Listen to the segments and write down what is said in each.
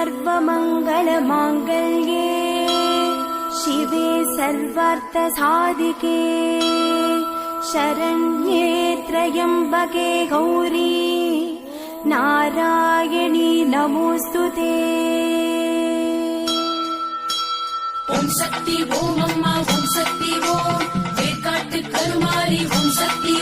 सर्वमङ्गलमाङ्गल्ये शिवे सर्वार्थसाधिके शरण्ये त्र्यम्बके गौरी नारायणी नमोऽस्तु ते ॐ शक्ति ॐ अम्मा ॐ शक्ति ॐ वेकाट् करुमारी ॐ शक्ति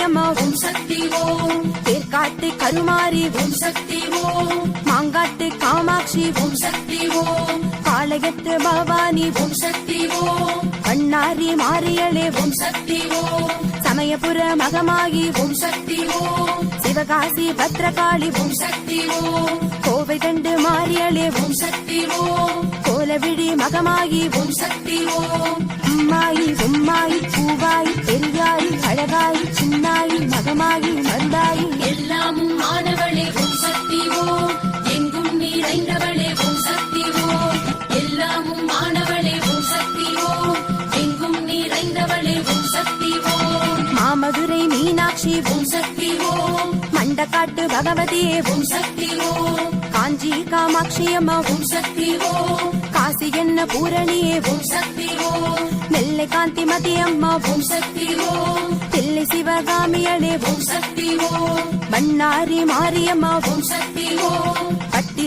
சக்தியம்மா ஓம் சக்தி ஓம் தேர்காட்டு கருமாரி ஓம் சக்தி ஓம் மாங்காட்டு காமாட்சி. ஓம் சக்தி ஓம் பாளையத்து பவானி. ஓம் சக்தி ஓம் பண்ணாரி மாரியளே ஓம் சக்தி ஓம் சமயபுர மகமாகி. ஓம் சக்தி ஓம் சிவகாசி பத்ரகாளி. ஓம் சக்தி ஓம் கோவை கண்டு மாரியளே ஓம் சக்தி ஓம் கோலவிழி மகமாகி ஓம் சக்தி ஓம். உம்மாயி உம்மாயி பூவாயி பெரியாயி அழகாயி சின்னாயி மகமாயி மருந்தாயி எல்லாமும் மாணவளே ஓம் சக்தி ஓம். எங்கும் நிறைந்தவளே ஓம் சக்தி ஓம். எல்லாமும் மாணவளே ஓம் சக்தி ஓம். எங்கும் நிறைந்தவளே ஓம் சக்தி ஓம். மாமதுரை மீனாட்சி ஓம் சக்தி ஓம். மண்டக்காட்டு பகவதியே ஓம் சக்தி ஓம். காஞ்சி காமாட்சி அம்மா ஓம் சக்தி ஓம் காசி என்ன பூரணியே ஓம் சக்தி ஓம் நெல்லை காந்தி மதி அம்மா ஓம் சக்தி ஓம் தில்லை சிவகாமியளே ஓம் சக்தி ஓம் மன்னாரி மாரியம்மா ஓம் சக்தி ஓம்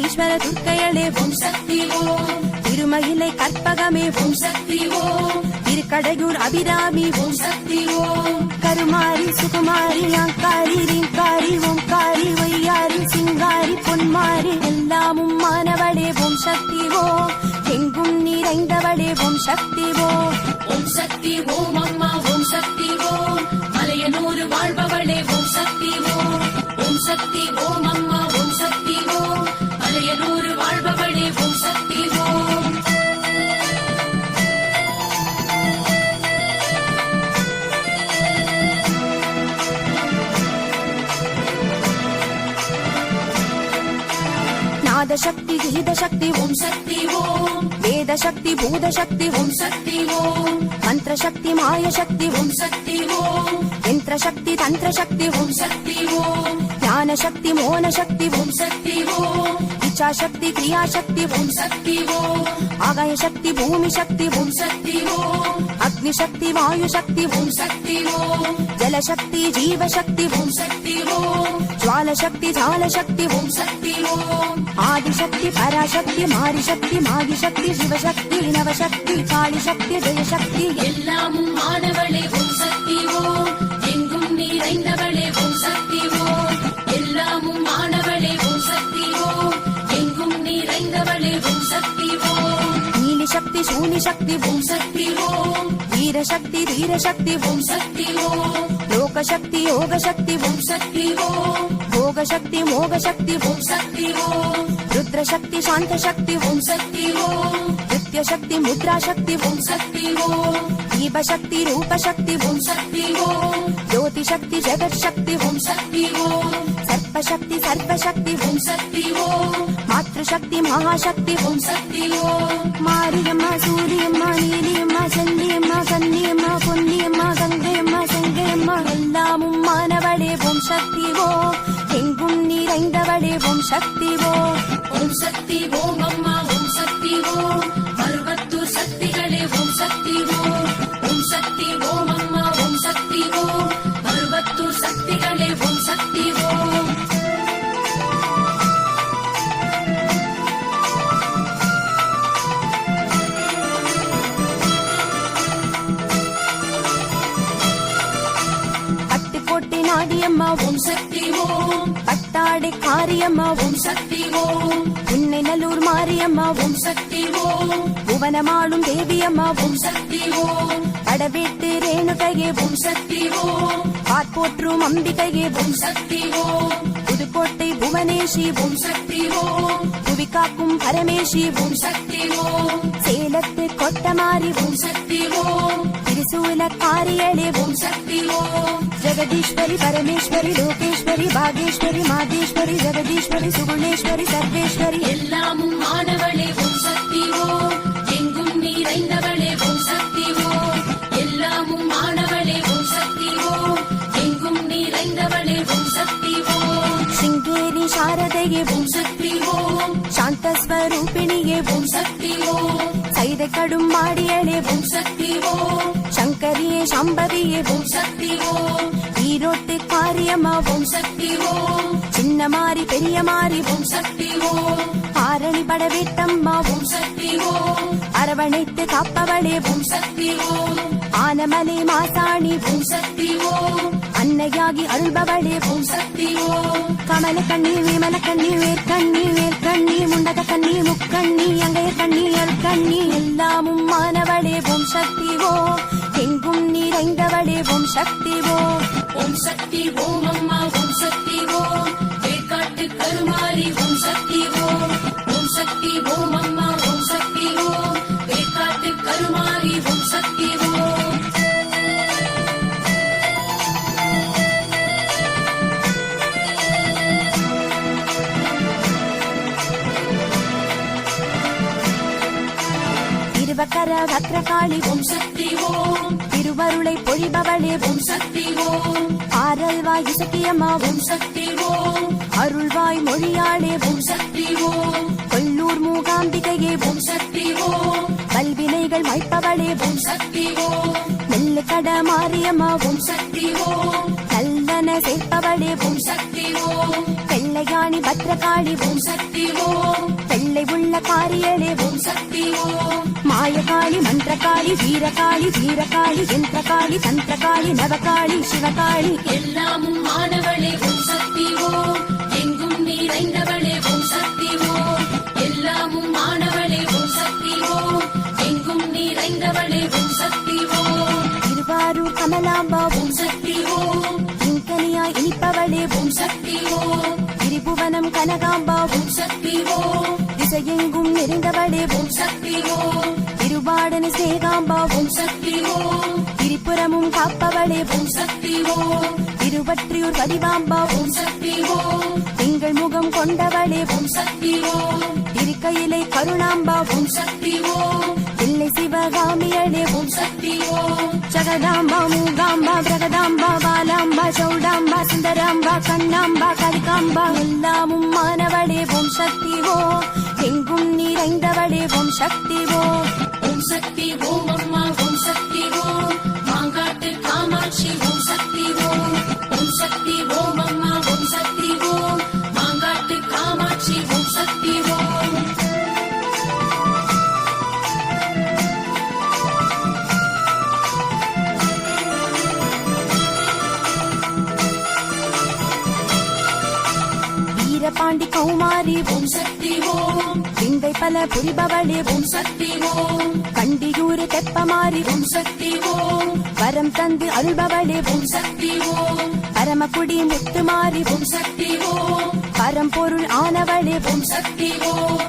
ஈஸ்வர துர்க்கையளே ஓம் சக்தி ஓம் திருமயிலை கற்பகமே ஓம் சக்தி ஓம் திருக்கடையூர் அபிராமி ஓம் சக்தி ஓம் கருமாரி சுகுமாரி அங்காரி ரிங்காரி ஓங்காரி ஒய்யாரி சிங்காரி பொன்மாரி எல்லாமும் மாணவளே ஓம் சக்தி ஓம் எங்கும் நிறைந்தவளே ஓம் சக்தி ஓம் ஓம் சக்தி ஓம் அம்மா ஓம் சக்தி ஓம் மலையனூர் வாழ்பவளே ஓம் சக்தி ஓம் ஓம் சக்தி ஓம் அம்மா ஓம் சக்தி ஓம் மலையனூர் வாழ்பவளே ஓம் சக்தி ஓம். நாதசக்தி கீதசக்தி ஓம் ஓம் சக்தி ஓம். வேதசக்தி பூதசக்தி ஓம் ஓம் சக்தி ஓம். மந்திரசக்தி மாயசக்தி ஓம் சக்தி ஓம். யந்திரசக்தி தந்திரசக்தி ஓம் ஓம் சக்தி ஓம். ஞானசக்தி மோனசக்தி ஓம் சக்தி ஓம். இச்சா சக்தி கிரியா சக்தி ஓம் சக்தி ஓம் ஆகாய சக்தி பூமி சக்தி ஓம் சக்தி ஓம் அக்னி சக்தி வாயு சக்தி ஓம் சக்தி ஓம் ஜலசக்தி ஜீவசக்தி ஓம் ஓம் சக்தி ஓம் ஜுவால சக்தி ஜால சக்தி ஓம் சக்தி ஓம் ஆதிசக்தி பராசக்தி மாரிசக்தி மாகிசக்தி சிவசக்தி நவசக்தி காளிசக்தி ஜெயசக்தி. எல்லாமும் மாணவளே ஓம் சக்தி ஓம் எங்கும் நிறைந்தவளே ஓம் சக்தி ஓம் எல்லாமும் மாணவளே சக்தி சூனிசக்தி சக்தி ஓம் சக்தி ஓம். லோகசக்தி யோகசக்தி ஓம் ஓம் சக்தி ஓம் போகசக்தி மோகசக்தி ஓம் ஓம் சக்தி ஓம் ருத்ரசக்தி சாந்தசக்தி ஓம் ஓம் சக்தி ஓம் நித்யசக்தி முத்ராசக்தி ஓம் ஓம் சக்தி ஓம் தீபசக்தி ரூபசக்தி ஓம் ஓம் சக்தி ஓம் ஜோதிசக்தி ஜெகத்சக்தி ஓம் ஓம் சக்தி ஓம் சர்ப்பசக்தி சர்வசக்தி ஓம் ஓம் சக்தி ஓம் மாத்ருசக்தி மகாசக்தி ஓம் ஓம் சக்தி ஓம் சக்தி ஓம் ஓம் சக்தி ஓம் அம்மா ஓம் சக்தி ஓம் மருவத்தூர் சக்திகளே ஓம் சக்தி பட்டுக்கோட்டை ஓம் சக்தி ஓம் பட்டாடை காரியம்மா ஓம் சக்தி ஓம் உன்னை நல்லூர் மாரியம்மா ஓம் சக்தி ஓம் புவனமாளும் தேவியம்மா ஓம் சக்தி ஓம் படவேட்டு ரேணுகையே ஓம் சக்தி ஓம் பாற்போற்றும் அம்பிகையே ஓம் சக்தி ஓம் புதுக்கோட்டை புவனேஷி ஓம் சக்தி ஓம் புவி காக்கும் பரமேஷி ஓம் சக்தி ஓம் சேலத்து கொட்டமாரி ஓம் சக்தி ஓம் திருசூல காரியளே ஓம் சக்தி ஓம் ஜெகதீஸ்வரி பரமேஸ்வரி லோகேஸ்வரி பாகேஸ்வரி மாதேஸ்வரி ஜெகதீஸ்வரி சுகுணேஸ்வரி சர்வேஸ்வரி எல்லாமும் மாணவளே ஓம் சக்தி ஓம் எங்கும் நிறைந்தவளே ஓம் சக்தி ஓம் எல்லாமும் மாணவளே ஓம் சக்தி ஓம் எங்கும் நிறைந்தவளே ஓம் சக்தி ஓம் சிங்கேரி சாரதையே ஓம் சக்தி ஓம் சாந்தஸ்வரூபிணியே ஓம் சக்தி ஓம் சைதை கடும் மாடியளே ஓம் சக்தி ஓம் சங்கரியே சம்பதியே ஓம் சக்தி ஓம் ஈரோட்டு காரியம்மா ஓம் சக்தி ஓம் சின்ன மாறி பெரிய மாறி ஓம் சக்தி ஓம் ஆரணி படவேட்டம்மா ஓம் ஓம் சக்தி ஓம் அரவணைத்து காப்பவளே ஓம் சக்தி ஓம் ஆனமலை மாசாணி ஓம் சக்தி ஓம் அன்னையாகி அருள்பவளே ஓம் சக்தி ஓம் கமல கண்ணி விமல கண்ணி வேர்க்கண்ணி வேர்க்கண்ணி முண்டக கண்ணி முக்கண்ணி அங்கைய கண்ணி அருக்கண்ணி எல்லாமும் மாணவளே ஓம் சக்தி ஓம் எங்கும் நிறைந்தவளே ஓம் சக்தி ஓம். ஓம் சக்தி ஓம் அம்மா ஓம் சக்தி ஓம். கருமாரி ஓம் சக்தி ஓம். ஓம் சக்தி ஓம் திருவக்கர வக்ரகாளி ஓம். சக்தி ஓம் திருவருளை பொழிபவளே ஓம். சக்தி ஓம் ஆரல்வாய் இசக்கியம்மா ஓம். சக்தி ஓம் அருள்வாய் மொழியாளே ஓம். சக்தி ஓம் கொல்லூர் மூகாம்பிகையே ஓம். சக்தி ஓம் பல்வினைகள் வைப்பவளே ஓம். சக்தி ஓம் நெல்லு கட மாரியம்மா ஓம். சக்தி ஓம் நல்லன சேர்ப்பவளே ஓம் சக்தி ஓம். வெள்ளையாணி பத்ரகாளி ஓம். சக்தி ஓம் வெள்ளை உள்ள காரியளே ஓம். சக்தி ஓம் மாயகாளி மந்திரகாளி வீரகாளி வீரகாளி யந்திரகாளி தந்திரகாளி நவகாளி சிவகாளி. எல்லாமும் மாணவளே ஓம். சக்தி ஓம் எங்கும் நிறைந்தவளே ஓம். சக்தி ஓம் எல்லாமும் மாணவளே ஓம். சக்தி ஓம் எங்கும் நிறைந்தவளே ஓம். சக்தி ஓம் திருவாரூர் கமலாம்பா ஓம். சக்தி ஓம் இனிப்பவளே ஓம். சக்தி ஓம். திரிபுவனம் கனகாம்பா ஓம் சக்தி ஓம் திசையெங்கும் நிறைந்தவளே ஓம் சக்தி ஓம் திருவாடன சேகாம்பா ஓம் சக்தி ஓம் திரிபுரமும் காப்பவளே ஓம் ஓம் சக்தி ஓம் திருவற்றியூர் பதிவாம்பா ஓம் சக்தி ஓம் திங்கள் முகம் கொண்டவளே. ஓம் சக்தி ஓம் திருக்கையிலை கருணாம்பா ஓம் சக்தி ஓம் இல்லை சிவகாமியளே. ஓம் சக்தி ஓம் ஜகதாம்பா மூகாம்பா பிரகதாம்பா பாலாம்பா சௌடாம்பா சுந்தராம்பா கண்ணாம்பா கரிகாம்பா. எல்லாமும் மாணவளே ஓம் சக்தி ஓம் எங்கும் நிறைந்தவளே ஓம் சக்தி ஓம் புரிபவளே ஓம் சக்தி ஓம் கண்டியூர் தெப்பமாரி ஓம் சக்தி ஓம் வரம் தந்து அருள்பவளே ஓம் சக்தி ஓம் பரமக்குடி முத்துமாரி ஓம் ஓம் சக்தி ஓம் பரம்பொருள் ஆனவளே ஓம் சக்தி ஓம்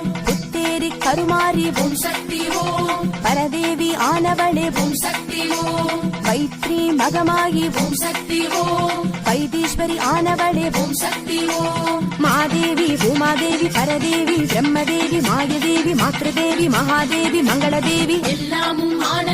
புத்தேரி கருமாறி ஓம் சக்தி ஓம் பரதேவி ஆனவளே ஓம் சக்தி ஓம் வைத்ரி மகமாகி ஓம் சக்தி ஓம் வைத்தீஸ்வரி ஆனவளே ஓம் சக்தி ஓம் மாதேவி பூமாதேவி பரதேவி பிரம்மதேவி மாயதேவி மாத்ருதேவி மகாதேவி மங்களதேவி. எல்லாமும் ஆன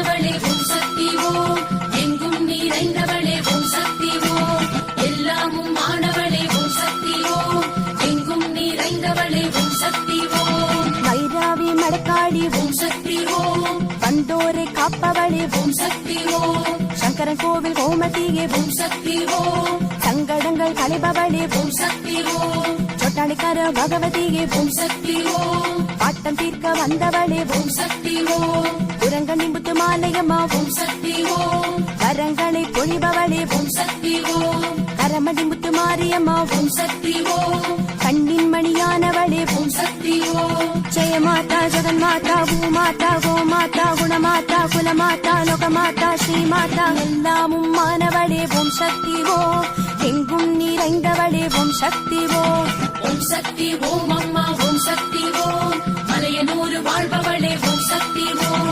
மடக்காளி ஓம் சக்தி ஓம் வந்தோரை காப்பவளே ஓம் சக்தி ஓம் சங்கரன் கோவில் கோமதியே ஓம் சக்தி ஓம் சங்கடங்கள் கலைபவளே ஓம் சக்தி ஓம் சொட்டாளிக்கார பகவதியே ஓம் சக்தி ஓம் பாட்டம் தீர்க்க வந்தவளே ஓம் சக்தி ஓம் புறங்கணி முத்து மாலையம்மா ஓம் சக்தி ஓம் வரங்களை பொழிபவளே ஓம் சக்தி ஓம் கரமடி முத்து மாரியம்மா ஓம் சக்தி ஓம் கண்ணின் மணியானவளே ஓம் சக்தி ஓம் ஜெய மாதா ஜெகன்மாதா பூமாதா கோமாதா குணமாதா குலமாதா லோகமாதா ஸ்ரீமாதா எல்லாமும் மானவளே ஓம் சக்தி ஓம் எங்கும் நிறைந்தவளே ஓம் சக்தி ஓம் ஓம் சக்தி ஓம் அம்மா ஓம் சக்தி ஓம் மலையனூர் வாழ்பவளே ஓம் சக்தி ஓம்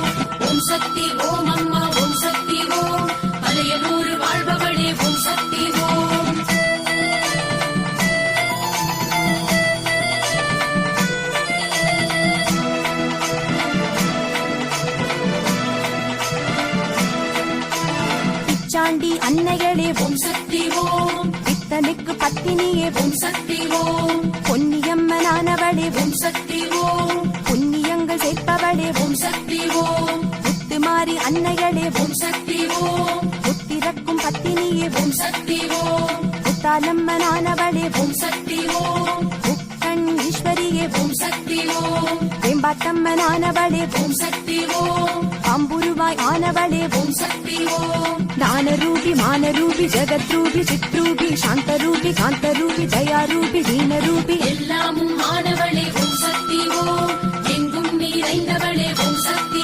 ஓம் சக்தி ஓம் அம்மா ஓம் சக்தி ஓம் சக்தினியே பத்தினியே ஓம் சக்தி ஓம் பொன்னியம்மனானவளே ஓம் சக்தி ஓம் புண்ணியங்கள் சேர்ப்பவளே ஓம் சக்தி ஓம் முத்துமாரி அன்னைகளே ஓம் சக்தி ஓம் புத்திரக்கும் பத்தினியே ஓம் சக்தி ஓம் புத்தாலம்மனானவளே ஓம் சக்தி ஓம் வேம்பாட்டம்மனானவளே ஓம் சக்தி ஓம் பாம்புருவாய் ஆனவளே ஓம் சக்தி ஓம் ஞானரூபி மானரூபி ஜெகத்ரூபி சித்ரூபி சாந்தரூபி காந்தரூபி தயாரூபி தீனரூபி எல்லாமும் மாணவளே ஓம் சக்தி ஓம் எங்கும் நிறைந்தவளே ஓம் சக்தி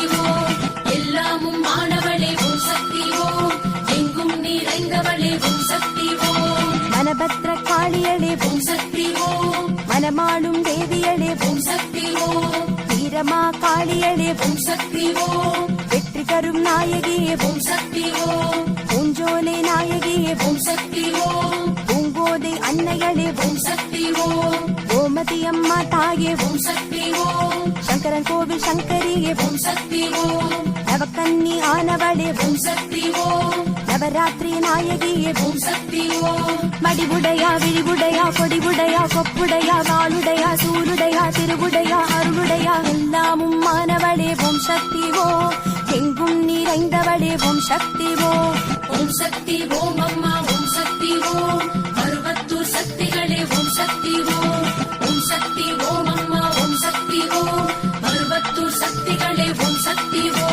காளியளே ஓம் சக்தி ஓம். வெற்றி தரும் நாயகியே ஓம் சக்தி ஓம். பூஞ்சோலை நாயகியே ஓம் சக்தி ஓம். பூங்கோதை அன்னையளே ஓம் சக்தி ஓம். கோமதி அம்மா தாயே ஓம் சக்தி ஓம். சங்கரன் கோவில் சங்கரியே ஓம் சக்தி ஓம். நவக்கன்னி ஆனவளே ஓம் சக்தி ஓம். நவராத்திரி நாயகியே ஓம் சக்தி ஓம். மடிவுடையா விழிவுடையா கொடிவுடையா கொப்புடையா வாளுடையா சூருடையா திருவுடையா அருளுடையா எல்லாமும் மாணவளே ஓம் சக்தி ஓம். எங்கும் நிறைந்தவளே ஓம் சக்தி ஓம். ஓம் சக்தி ஓம் அம்மா ஓம் சக்தி ஓம். அறுபத்தூர் சக்திகளே ஓம் சக்தி ஓம். ஓம் சக்தி ஓம் அம்மா ஓம் சக்தி ஓம். அறுபத்தூர் சக்திகளே ஓம் சக்தி ஓம்.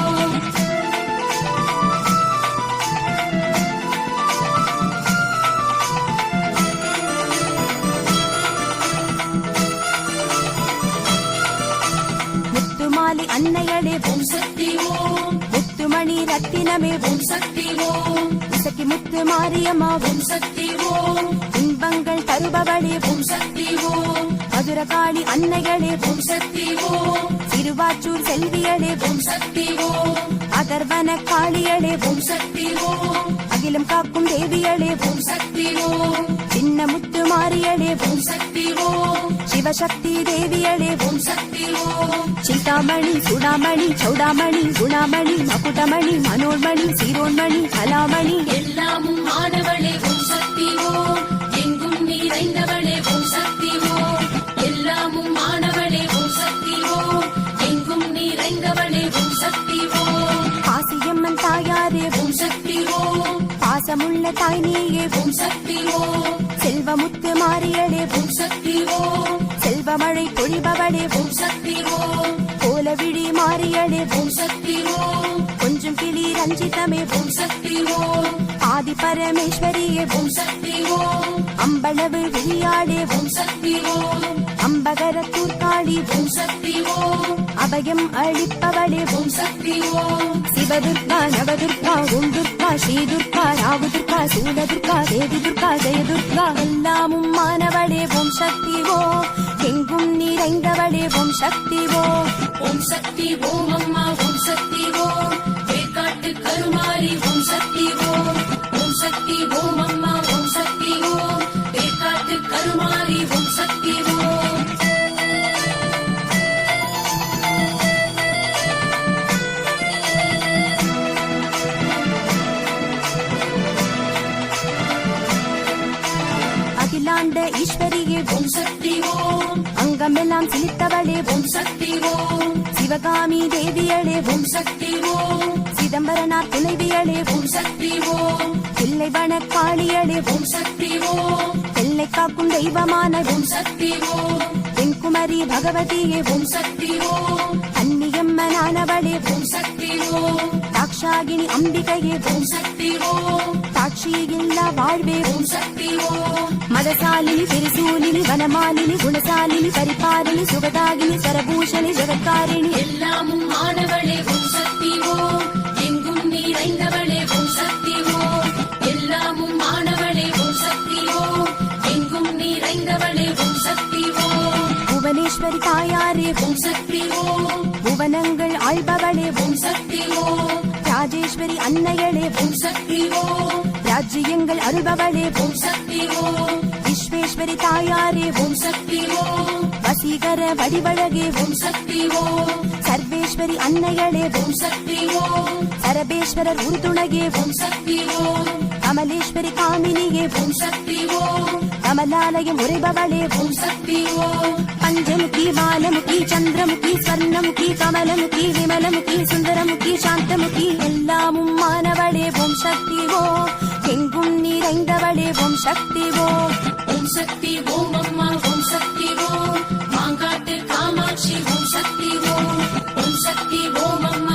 முத்து மாரியம்மா ஓம் சக்தி ஓம். இன்பங்கள் தருபவளே. ஓம் சக்தி ஓம். மதுரகாளி அன்னைகளே. ஓம் சக்தி ஓம். திருவாச்சூர் செல்வியளே ஓம் சக்தி ஓம். அதர்வன காளியளே ஓம் சக்தி ஓம். அகிலம் காக்கும் தேவியளே ஓம் சக்தி ஓம். சின்ன முத்து மாரியளே. ஓம் சக்தி ஓம். சிவசக்தி தேவியளே ஓம் சக்தி ஓம் சிந்தாமணி சுடாமணி சௌடாமணி குணாமணி மகுடமணி மனோன்மணி சீரோன்மணி கலாமணி. எல்லாமும் மாணவளே ஓம் சக்தி ஓம். எங்கும் நிறைந்தவளே ஓம் சக்தி ஓம். எல்லாமும் மாணவளே ஓம் சக்தி ஓம். எங்கும் நிறைந்தவளே ஓம் சக்தி ஓம். காசியம்மன் தாயாரே ஓம் சக்தி ஓம். பாசமுள்ள தாய் நீயே ஓம் சக்தி ஓம். செல்வமுத்து மாரியளே ஓம் ஓம் சக்தி ஓம். செல்வமழை பொழிபவளே ஓம் சக்தி ஓம். கோல விழி மாறியளே ஓம் சக்தி ஓம். கொஞ்சம் கிளி ரஞ்சிதமே ஓம் சக்தி ஓம். ஆதி பரமேஸ்வரியே ஓம் சக்தி ஓம். அம்பளவு விழியாடே ஓம் சக்தி ஓம். அம்பகர காளி ஓம் சக்தி ஓம். அபயம் அளிப்பவளே ஓம் சக்தி ஓம். சிவதுர்கா நவதுர்கா ஓம் துர்கா ஸ்ரீ துர்கா ராகு துர்கா சூலதுர்கா தேவி துர்கா ஜெயதுர்கா எல்லாமும் மானவளே ஓம் சக்தி ஓம். எங்கும் நிறைந்தவளே ஓம் சக்தி ஓம். ஓம் சக்தி ஓம் அம்மா ஓம் சக்தி ஓம். வேக்காட்டு கருமாரி ஓம் சக்தி ஓம். ஓம் சக்தி ஓம் அம்மா ஓம் சக்தி ஓம். வேக்காட்டு கருமாரி ஓம் சக்தி ஓம். அங்கமெல்லாம் சிலித்தவளே ஓம் சக்தி ஓம். சிவகாமி தேவியளே. ஓம் சக்தி ஓம். சிதம்பரனார் துணைவியளே. ஓம் சக்தி ஓம். தில்லைவன காளியளே ஓம் சக்தி ஓம். எல்லை காக்கும் தெய்வமான ஓம். சக்தி ஓம். தென்குமரி பகவதியே. ஓம் சக்தி ஓம். அந்நியம்மனானவளே. ஓம் ஓம் சக்தி ஓம். தாக்ஷாகினி அம்பிகையே ஓம் சக்தி ஓம் சாட்சி இல்லா வாழ்வே ஓம் சக்தி ஓம் மதசாலினி திரிசூலினி வனமாலினி குணசாலினி பரிபாலினி சுகதாகினி சரபூஷணி ஜெகத்காரிணி. எல்லாமும் மாணவளே ஓம் சக்தி ஓம் எங்கும் நிறைந்தவளே ஓம் சக்தி ஓம் எல்லாமும் மாணவளே ஓம் சக்தி ஓம் எங்கும் நிறைந்தவளே ஓம் சக்தி ஓம் புவனேஸ்வரி தாயாரே ஓம் சக்தி ஓம் புவனங்கள் ஆள்பவளே ஓம் சக்தி ஓம் ராஜேஸ்வரி அன்னையளே ஓம் சக்தி ஓம் ராஜ்யங்கள் அருள்பவளே ஓம் சக்தி ஓம் விஸ்வேஸ்வரி தாயாரே ஓம் ஓம் சக்தி ஓம் வசீகர வடிவழகே ஓம் சக்தி ஓம் சர்வேஸ்வரி அன்னையளே ஓம் சக்தி ஓம் சரபேஸ்வரர் உறுதுணையே ஓம் சக்தி ஓம் கமலேஸ்வரி காமினியே ஓம் சக்தி ஓம் கமலாலயம் உரைபவளே ஓம் சக்தி ஓம் பஞ்சமுகி பாலமுகி சந்திரமுகி ஸ்வர்ணமுகி கமலமுகி விமலமுகி சுந்தரமுகி சாந்தமுகி எல்லாமும் மாணவளே ஓம் சக்தி ஓம் எங்கும் நிறைந்தவளே. ஓம் சக்தி ஓம் ஓம் சக்தி ஓம் அம்மா. ஓம் சக்தி ஓம் மாங்காட்டு காமாட்சி. ஓம் சக்தி ஓம் ஓம் சக்தி ஓம் அம்மா.